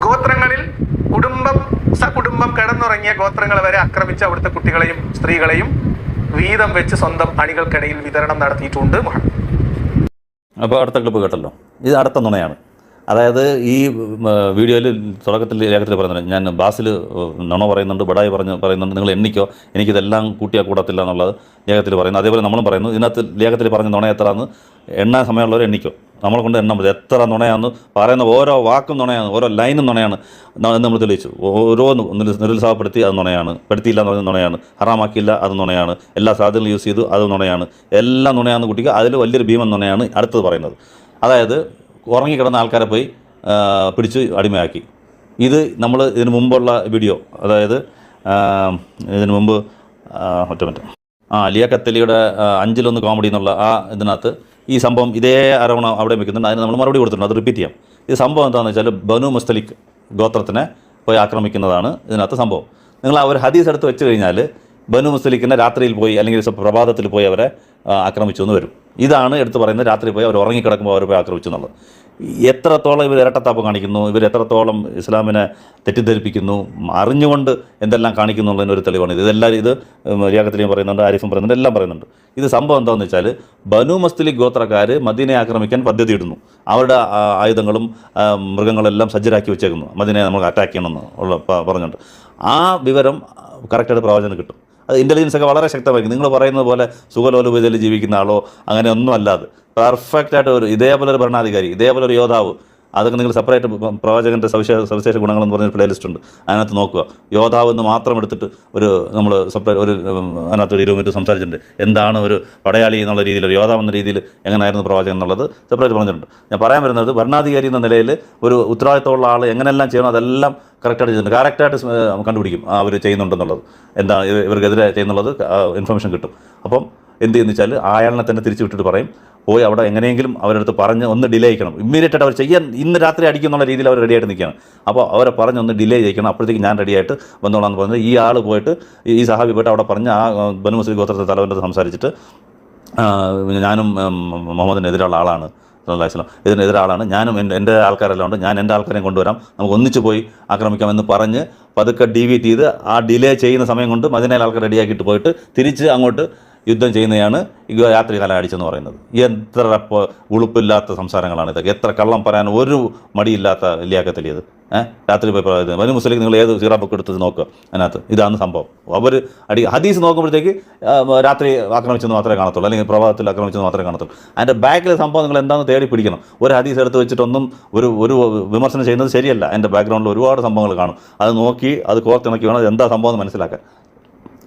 ഗോത്രങ്ങളിൽ കുടുംബം സകുടുംബം കിടന്നുറങ്ങിയ ഗോത്രങ്ങൾ വരെ ആക്രമിച്ച് അവിടുത്തെ കുട്ടികളെയും സ്ത്രീകളെയും വീതം വെച്ച് സ്വന്തം അണികൾക്കിടയിൽ വിതരണം നടത്തിയിട്ടുണ്ട് അപ്പോൾ അടുത്ത ക്ലിപ്പ് കേട്ടല്ലോ. ഇത് അടുത്ത നുണയാണ്. അതായത് ഈ വീഡിയോയിൽ തുടക്കത്തിൽ ലേഖത്തിൽ പറയുന്നുണ്ട്. ഞാൻ ബാസിൽ നുണ പറയുന്നുണ്ട് ബഡായി പറഞ്ഞ് പറയുന്നുണ്ട്. നിങ്ങൾ എണ്ണിക്കോ. എനിക്കിതെല്ലാം കൂട്ടിയാൽ കൂടത്തില്ല എന്നുള്ളത് ലേഖത്തിൽ പറയുന്നു. അതേപോലെ നമ്മളും പറയുന്നു. ഇതിനകത്ത് ലേഖത്തിൽ പറഞ്ഞ നുണ എത്രയാണെന്ന് എണ്ണാൻ സമയമുള്ളവർ എണ്ണിക്കോ. നമ്മളെ കൊണ്ട് എണ്ണാൻ പറ്റും എത്ര നുണയാന്ന് പറയുന്ന ഓരോ വാക്കും നുണയാണ് ഓരോ ലൈനും നുണയാണ്. എന്ന് നമ്മൾ തെളിയിച്ചു. നിരു- നിരുത്സാഹപ്പെടുത്തി അത് നുണയാണ്. പെടുത്തിയില്ല എന്ന് പറഞ്ഞ നുണയാണ്. ഹറാമാക്കിയില്ല അത് നുണയാണ്. എല്ലാ സാധനങ്ങളും യൂസ് ചെയ്തു അത് നുണയാണ്. എല്ലാം നുണയാന്ന് കുട്ടിക്ക് അതിൽ വലിയൊരു ഭീമൻ നുണയാണ് അടുത്തത് പറയുന്നത്. അതായത് ഉറങ്ങിക്കിടന്ന ആൾക്കാരെ പോയി പിടിച്ച് അടിമയാക്കി. ഇത് നമ്മൾ ഇതിന് മുമ്പുള്ള വീഡിയോ അതായത് ഇതിനു മുമ്പ് ഒറ്റ ആ ലിയ കത്തലിയുടെ അഞ്ചിലൊന്ന് കോമഡി എന്നുള്ള ആ ഇതിനകത്ത് ഈ സംഭവം ഇതേ അരവണ അവിടെ വെക്കുന്നുണ്ട്. അതിന് നമ്മൾ മറുപടി കൊടുത്തിട്ടുണ്ട്. അത് റിപ്പീറ്റ് ചെയ്യാം. ഈ സംഭവം എന്താണെന്ന് വെച്ചാൽ ബനു മുസ്തലിഖ് ഗോത്രത്തിനെ പോയി ആക്രമിക്കുന്നതാണ് ഇതിനകത്ത് സംഭവം. നിങ്ങൾ ആ ഒരു ഹദീസ് എടുത്ത് വെച്ച് കഴിഞ്ഞാൽ ബനു മുസ്തലിഖിനെ രാത്രിയിൽ പോയി അല്ലെങ്കിൽ പ്രഭാതത്തിൽ പോയി അവരെ ആക്രമിച്ചു എന്ന് വരും. ഇതാണ് എടുത്ത് പറയുന്നത് രാത്രി പോയി അവർ ഉറങ്ങിക്കിടക്കുമ്പോൾ അവർ പോയി ആക്രമിച്ചു എന്നുള്ളത്. എത്രത്തോളം ഇവർ ഇരട്ടത്താപ്പ് കാണിക്കുന്നു ഇവർ എത്രത്തോളം ഇസ്ലാമിനെ തെറ്റിദ്ധരിപ്പിക്കുന്നു അറിഞ്ഞുകൊണ്ട് എന്തെല്ലാം കാണിക്കുന്നു എന്നുള്ളതിന് ഒരു തെളിവാണ് ഇത്. ഇതെല്ലാം ഇത് മര്യാദത്തിലും പറയുന്നുണ്ട് ആരിഫും പറയുന്നുണ്ട് എല്ലാം പറയുന്നുണ്ട്. ഇത് സംഭവം എന്താണെന്ന് വെച്ചാൽ ബനു മസ്തലിക് ഗോത്രക്കാർ മദീനയെ ആക്രമിക്കാൻ പദ്ധതി ഇടുന്നു അവരുടെ ആയുധങ്ങളും മൃഗങ്ങളെല്ലാം സജ്ജരാക്കി വെച്ചേക്കുന്നു. മദീനയെ നമ്മൾ അറ്റാക്ക് ചെയ്യണമെന്ന് ഉള്ള പറഞ്ഞിട്ടുണ്ട് ആ വിവരം കറക്റ്റായിട്ട് പ്രവചനം കിട്ടും. അത് ഇന്റലിജൻസ് ഒക്കെ വളരെ ശക്തമായിരിക്കും. നിങ്ങൾ പറയുന്നത് പോലെ സുഖലോലുപതയിൽ ജീവിക്കുന്ന ആളോ അങ്ങനെ ഒന്നും അല്ലാതെ. പെർഫെക്റ്റായിട്ട് ഒരു ഇതേപോലെ ഒരു ഭരണാധികാരി ഇതേപോലെ ഒരു യോദ്ധാവ് അതൊക്കെ നിങ്ങൾ സെപ്പറേറ്റ് പ്രവാചകന്റെ സവിശേഷ സവിശേഷ ഗുണങ്ങളെന്ന് പറഞ്ഞൊരു പ്ലേലിസ്റ്റ് ഉണ്ട്. അതിനകത്ത് നോക്കുക. യോദ്ധാവ് എന്ന് മാത്രം എടുത്തിട്ട് ഒരു നമ്മൾ സെപ്പറേറ്റ് ഒരു അതിനകത്ത് ഒരു ഇരുപത് സംസാരിച്ചിട്ടുണ്ട്. എന്താണ് ഒരു പടയാളി എന്നുള്ള രീതിയിൽ ഒരു യോദ്ധാവ് എന്ന രീതിയിൽ എങ്ങനെയായിരുന്നു പ്രവാചകൻ എന്നുള്ളത് സെപ്പറേറ്റ് പറഞ്ഞിട്ടുണ്ട്. ഞാൻ പറയാൻ വരുന്നത് ഭരണാധികാരി എന്ന നിലയിൽ ഒരു ഉത്തരവാദിത്തമുള്ള ആൾ എങ്ങനെല്ലാം ചെയ്യണം അതെല്ലാം കറക്റ്റായിട്ട് ചെയ്യുന്നുണ്ട്. കറക്റ്റായിട്ട് കണ്ടുപിടിക്കും അവർ ചെയ്യുന്നുണ്ടെന്നുള്ളത്. എന്താ ഇവർക്കെതിരെ ചെയ്യുന്നുള്ളത് ഇൻഫർമേഷൻ കിട്ടും. അപ്പം എന്ത് ചെയ്യുന്നു വെച്ചാൽ അയാളിനെ തന്നെ തിരിച്ചു വിട്ടിട്ട് പറയും പോയി അവിടെ എങ്ങനെയെങ്കിലും അവരടുത്ത് പറഞ്ഞ് ഒന്ന് ഡിലേ ചെയ്യണം ഇമ്മീഡിയറ്റ് ആയിട്ട് അവർ ചെയ്യാൻ ഇന്ന് രാത്രി അടിക്കും എന്നുള്ള രീതിയിൽ അവർ റെഡിയായിട്ട് നിൽക്കുകയാണ്. അപ്പോൾ അവരെ പറഞ്ഞ് ഒന്ന് ഡിലേ ചെയ്യിക്കണം. അപ്പോഴത്തേക്ക് ഞാൻ റെഡിയായിട്ട് വന്നോളാം എന്ന് പറഞ്ഞത് ഈ ആൾ പോയിട്ട് ഈ സഹാബി പോയിട്ട് അവിടെ പറഞ്ഞ് ആ ബനു ഗോത്രത്തെ തലവന്റെ സംസാരിച്ചിട്ട് ഞാനും മുഹമ്മദിനെതിരുള്ള ആളാണ് അലൈഹിസ്ലാം ഇതിനെതിരെ ആളാണ്. ഞാനും എന്റെ ആൾക്കാരെല്ലാം ഉണ്ട്. ഞാൻ എന്റെ ആൾക്കാരെയും കൊണ്ടുവരാം. നമുക്ക് ഒന്നിച്ച് പോയി ആക്രമിക്കാമെന്ന് പറഞ്ഞ് പതുക്കെ ഡീവിയേറ്റ് ചെയ്ത് ആ ഡിലേ ചെയ്യുന്ന സമയം കൊണ്ട് മദിനയിൽ ആൾക്കാർ റെഡിയാക്കിയിട്ട് പോയിട്ട് തിരിച്ച് അങ്ങോട്ട് യുദ്ധം ചെയ്യുന്നതാണ് രാത്രി കാലം അടിച്ചെന്ന് പറയുന്നത്. എത്ര ഉളുപ്പില്ലാത്ത സംസാരങ്ങളാണ് ഇതൊക്കെ. എത്ര കള്ളം പറയാൻ ഒരു മടിയില്ലാത്ത ലിയാക്കത്തലിയത് ഏഹ് രാത്രി പോയി പറയുന്നത്. വനു മുസ്ലിം നിങ്ങൾ ഏത് സീറ ബുക്ക് എടുത്ത് നോക്കുക അതിനകത്ത്. ഇതാണ് സംഭവം. അവർ അടി ഹദീസ് നോക്കുമ്പോഴത്തേക്ക് രാത്രി ആക്രമിച്ചെന്ന് മാത്രമേ കാണത്തുള്ളൂ. അല്ലെങ്കിൽ പ്രഭാതത്തിൽ ആക്രമിച്ചെന്ന് മാത്രമേ കാണത്തുള്ളൂ. അതിന്റെ ബാക്കിലെ സംഭവം നിങ്ങൾ എന്താണെന്ന് തേടി പിടിക്കണം. ഒരു ഹദീസ് എടുത്ത് വെച്ചിട്ടൊന്നും ഒരു ഒരു വിമർശനം ചെയ്യുന്നത് ശരിയല്ല. അതിന്റെ ബാക്ക്ഗ്രൗണ്ടിൽ ഒരുപാട് സംഭവങ്ങൾ കാണും. അത് നോക്കി അത് കോർത്തിണക്കി വേണം എന്താ സംഭവം എന്ന് മനസ്സിലാക്കാൻ.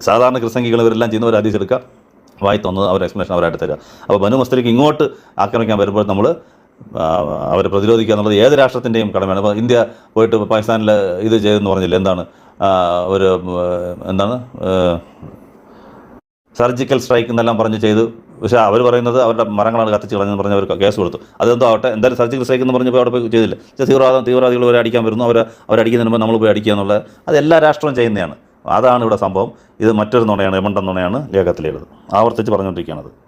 സാധാരണ ക്രിസ്തങ്കികൾ ഇവരെല്ലാം ചെയ്യുന്ന ഒരു ഹദീസ് എടുക്കുക വായി തന്നത് അവർ എക്സ്പ്ലനേഷൻ അവരായിട്ട് തരിക അപ്പോൾ ബനു മസ്തലിക്ക് ഇങ്ങോട്ട് ആക്രമിക്കാൻ വരുമ്പോൾ നമ്മൾ അവരെ പ്രതിരോധിക്കുക എന്നുള്ളത് ഏത് രാഷ്ട്രത്തിന്റെയും കടമയാണ്. അപ്പോൾ ഇന്ത്യ പോയിട്ട് പാകിസ്ഥാനിൽ ഇത് ചെയ്തെന്ന് പറഞ്ഞില്ല എന്താണ്? ഒരു എന്താണ്? സർജിക്കൽ സ്ട്രൈക്ക് എന്നെല്ലാം പറഞ്ഞ് ചെയ്തു. പക്ഷേ അവർ പറയുന്നത് അവരുടെ മരങ്ങളാണ് കത്തിച്ച് കളഞ്ഞെന്ന് പറഞ്ഞ് അവർ കേസ് കൊടുത്തു. അതെന്തോ ആവട്ടെ എന്തായാലും സർജിക്കൽ സ്ട്രൈക്ക് എന്ന് പറഞ്ഞപ്പോൾ അവിടെ പോയി ചെയ്തില്ല. തീവ്രവാദം തീവ്രവാദികൾ വരെ അടിക്കാൻ വരുന്നു. അവർ അവരടിക്കുന്നതിന് മുമ്പ് നമ്മൾ പോയി അടിക്കുക എന്നുള്ളത് അത് എല്ലാ രാഷ്ട്രവും ചെയ്യുന്നതാണ്. അതാണ് ഇവിടെ സംഭവം. ഇത് മറ്റൊരു നുണയാണ് എമണ്ടൻ നുണയാണ് ലേഖത്തിലേത് ആവർത്തിച്ച് പറഞ്ഞുകൊണ്ടിരിക്കുകയാണത്.